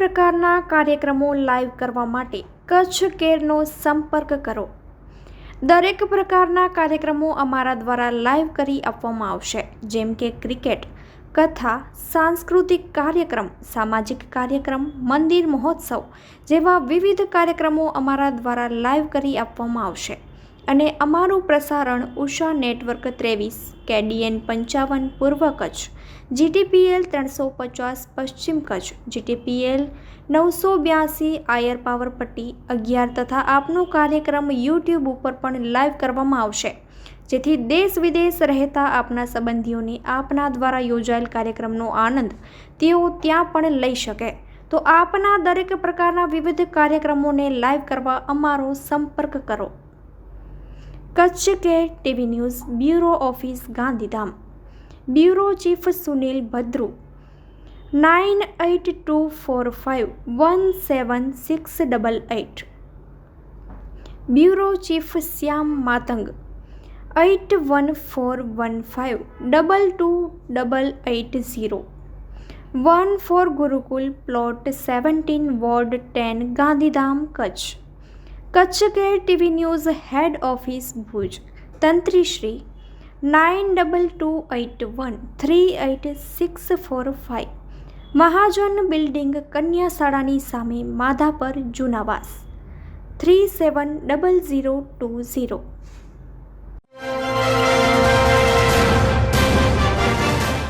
પ્રકારના કાર્યક્રમો લાઈવ કરવા માટે કચ્છ કેરનો સંપર્ક કરો. દરેક પ્રકારના કાર્યક્રમો અમારા દ્વારા લાઈવ કરી આપવામાં આવશે, જેમ કે ક્રિકેટ, કથા, સાંસ્કૃતિક કાર્યક્રમ, સામાજિક કાર્યક્રમ, મંદિર મહોત્સવ જેવા વિવિધ કાર્યક્રમો અમારા દ્વારા લાઈવ કરી આપવામાં આવશે. અને અમારું પ્રસારણ ઉષા નેટવર્ક ત્રેવીસ, કેડીએન પંચાવન પૂર્વ કચ્છ, જીટીપીએલ ત્રણસો પચાસ પશ્ચિમ કચ્છ, જીટીપીએલ નવસો બ્યાસી આયર પાવર પટ્ટી અગિયાર તથા આપનો કાર્યક્રમ યુટ્યુબ ઉપર પણ લાઈવ કરવામાં આવશે. જેથી દેશ વિદેશ રહેતા આપના સંબંધીઓને આપના દ્વારા યોજાયેલ કાર્યક્રમનો આનંદ તેઓ ત્યાં પણ લઈ શકે. તો આપના દરેક પ્રકારના વિવિધ કાર્યક્રમોને લાઈવ કરવા અમારો સંપર્ક કરો. કચ્છ કે TV news bureau office Gandhidham. Bureau chief Sunil Bhadru. Nine eight two four five one seven six double eight bureau chief Shyam Matang. Eight one four one five double two double eight zero. One four Gurukul plot seventeen ward ten Gandhidham Kutch. Kutch care TV news head office Bhuj. તંત્રીશ્રી nine double two eight one three eight six four five. Mahajan building કન્યા શાળાની સામે Madhapar Junavas. Three seven double zero two zero.